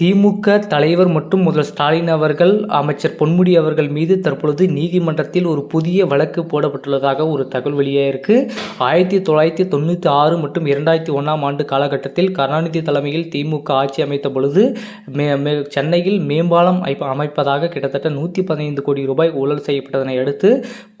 திமுக தலைவர் மற்றும் முதல்வர் ஸ்டாலின் அவர்கள் அமைச்சர் பொன்முடி அவர்கள் மீது தற்பொழுது நீதிமன்றத்தில் ஒரு புதிய வழக்கு போடப்பட்டுள்ளதாக ஒரு தகவல் வெளியே இருக்கு. ஆயிரத்தி தொள்ளாயிரத்தி தொண்ணூற்றி ஆறு மற்றும் இரண்டாயிரத்தி ஒன்றாம் ஆண்டு காலகட்டத்தில் கருணாநிதி தலைமையில் திமுக ஆட்சி அமைத்த பொழுது மே மே சென்னையில் மேம்பாலம் அமைப்பதாக கிட்டத்தட்ட நூற்றி பதினைந்து கோடி ரூபாய் ஊழல் செய்யப்பட்டதனை அடுத்து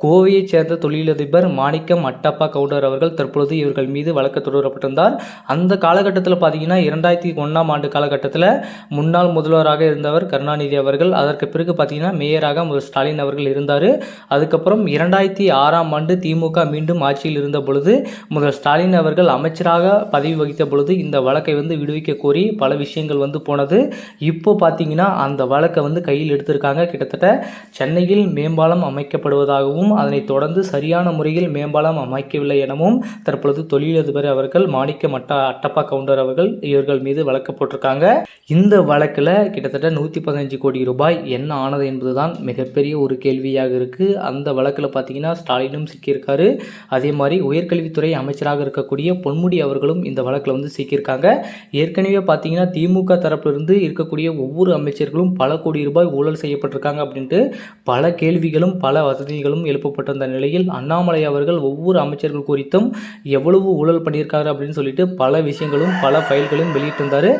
கோவையைச் சேர்ந்த தொழிலதிபர் மாணிக்கம் அட்டப்பா கவுடர் அவர்கள் தற்பொழுது இவர்கள் மீது வழக்கு தொடரப்பட்டிருந்தார். அந்த காலகட்டத்தில் பார்த்தீங்கன்னா இரண்டாயிரத்தி ஒன்றாம் ஆண்டு காலகட்டத்தில் முன்னாள் முதல்வராக இருந்தவர் கருணாநிதி அவர்கள். அதற்கு பிறகு பார்த்தீங்கன்னா மேயராக முதல் ஸ்டாலின் அவர்கள் இருந்தார். அதுக்கப்புறம் இரண்டாயிரத்தி ஆறாம் ஆண்டு திமுக மீண்டும் ஆட்சியில் இருந்த பொழுது முதல் ஸ்டாலின் அவர்கள் அமைச்சராக பதவி வகித்த பொழுது இந்த வழக்கை வந்து விடுவிக்க கோரி பல விஷயங்கள் வந்து போனது. இப்போ பார்த்தீங்கன்னா அந்த வழக்கை வந்து கையில் எடுத்திருக்காங்க. கிட்டத்தட்ட சென்னையில் மேம்பாலம் அமைக்கப்படுவதாகவும் அதனை தொடர்ந்து சரியான முறையில் மேம்பாலம் அமைக்கவில்லை எனவும் தற்பொழுது தொழிலதிபர் அவர்கள் மாணிக்க மட்ட அட்டப்பா கவுண்டர் அவர்கள் இவர்கள் மீது வழக்கு போட்டிருக்காங்க. இந்த வழக்கில் கிட்டத்தட்ட நூற்றி பதினஞ்சு கோடி ரூபாய் என்ன ஆனது என்பதுதான் மிகப்பெரிய ஒரு கேள்வியாக இருக்குது அந்த வழக்கில் பார்த்தீங்கன்னா ஸ்டாலினும் சிக்கியிருக்காரு. அதே மாதிரி உயர்கல்வித்துறை அமைச்சராக இருக்கக்கூடிய பொன்முடி அவர்களும் இந்த வழக்கில் வந்து சிக்கியிருக்காங்க. ஏற்கனவே பார்த்தீங்கன்னா திமுக தரப்பிலிருந்து இருக்கக்கூடிய ஒவ்வொரு அமைச்சர்களும் பல கோடி ரூபாய் ஊழல் செய்யப்பட்டிருக்காங்க அப்படின்ட்டு பல கேள்விகளும் பல வசதிகளும் எழுப்பப்பட்டிருந்த நிலையில் அண்ணாமலை அவர்கள் ஒவ்வொரு அமைச்சர்கள் குறித்தும் எவ்வளவு ஊழல் பண்ணியிருக்காரு அப்படின்னு சொல்லிட்டு பல விஷயங்களும் பல ஃபைல்களும் வெளியிட்டிருந்தார்.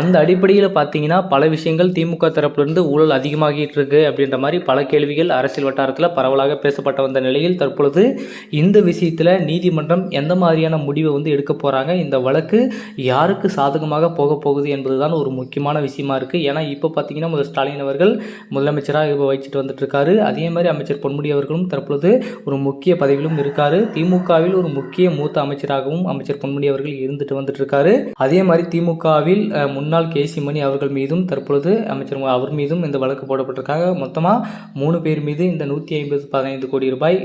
அந்த அடிப்படையில் பார்த்தீங்கன்னா பல விஷயங்கள் திமுக தரப்பிலிருந்து ஊழல் அதிகமாகிட்டு இருக்கு அப்படின்ற மாதிரி பல கேள்விகள் அரசியல் வட்டாரத்தில் பரவலாக பேசப்பட்ட வந்த நிலையில் தற்பொழுது இந்த விஷயத்தில் நீதிமன்றம் எந்த மாதிரியான முடிவை வந்து எடுக்க போகிறாங்க இந்த வழக்கு யாருக்கு சாதகமாக போக போகுது என்பதுதான் ஒரு முக்கியமான விஷயமா இருக்குது ஏன்னா இப்போ பார்த்தீங்கன்னா முதல் ஸ்டாலின் அவர்கள் முதலமைச்சராக இப்போ வச்சுட்டு வந்துட்டு இருக்காரு அதே மாதிரி அமைச்சர் பொன்முடி அவர்களும் தற்பொழுது ஒரு முக்கிய பதவியிலும் இருக்காரு. திமுகவில் ஒரு முக்கிய மூத்த அமைச்சராகவும் அமைச்சர் பொன்முடி அவர்கள் இருந்துட்டு வந்துட்டு இருக்காரு அதே மாதிரி திமுகவில் முன்னாள் கேசி மணி அவர் அவர்கள் மீதும் தற்பொழுது அமைச்சர் அவர் மீதும் இந்த வழக்கு போடப்பட்டிருக்காங்க. மொத்தமாக மூணு பேர் மீது இந்த நூற்றி ஐம்பது பதினைந்து கோடி ரூபாய்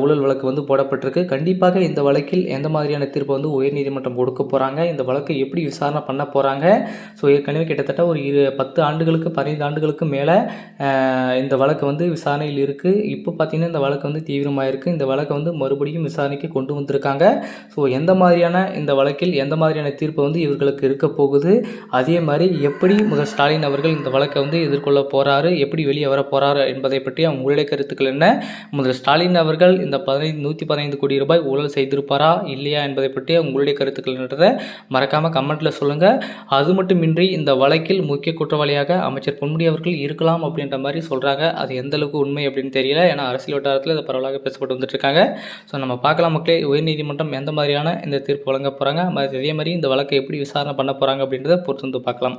ஊழல் வழக்கு வந்து போடப்பட்டிருக்கு. கண்டிப்பாக இந்த வழக்கில் எந்த மாதிரியான தீர்ப்பு வந்து உயர்நீதிமன்றம் கொடுக்க போகிறாங்க இந்த வழக்கை எப்படி விசாரணை பண்ண போகிறாங்க ஸோ ஏற்கனவே கிட்டத்தட்ட ஒரு இரு பத்து ஆண்டுகளுக்கு பதினைந்து ஆண்டுகளுக்கு மேலே இந்த வழக்கு வந்து விசாரணையில் இருக்குது இப்போ பார்த்தீங்கன்னா இந்த வழக்கு வந்து தீவிரமாக இருக்குது இந்த வழக்கை வந்து மறுபடியும் விசாரணைக்கு கொண்டு வந்திருக்காங்க. ஸோ எந்த மாதிரியான இந்த வழக்கில் எந்த மாதிரியான தீர்ப்பு வந்து இவர்களுக்கு இருக்க போகுது? அதே மாதிரி எப்படி முதல் ஸ்டாலின் அவர்கள் இந்த வழக்கை வந்து எதிர்கொள்ள போகிறாரு எப்படி வெளியே வர போகிறாரு என்பதை பற்றி உங்களுடைய கருத்துக்கள் என்ன? முதல் ஸ்டாலின் அவர்கள் இந்த பதினைந்து நூற்றி பதினைந்து கோடி ரூபாய் ஊழல் செய்திருப்பாரா இல்லையா என்பதை பற்றி உங்களுடைய கருத்துக்கள் என்றதை மறக்காமல் கமெண்ட்டில் சொல்லுங்கள் அது மட்டுமின்றி இந்த வழக்கில் முக்கிய குற்றவாளியாக அமைச்சர் பொன்முடி அவர்கள் இருக்கலாம் அப்படின்ற மாதிரி சொல்கிறாங்க அது எந்த அளவுக்கு உண்மை அப்படின்னு தெரியல. ஏன்னா அரசியல் வட்டாரத்தில் இது பரவலாக பேசப்பட்டு வந்துட்டு இருக்காங்க ஸோ நம்ம பார்க்கலாம் மக்களே உயர்நீதிமன்றம் எந்த மாதிரியான இந்த தீர்ப்பு வழங்க போகிறாங்க அதே மாதிரி இந்த வழக்கை எப்படி விசாரணை பண்ண போகிறாங்க அப்படின்றத பொறுத்து வந்து பார்க்கலாம்.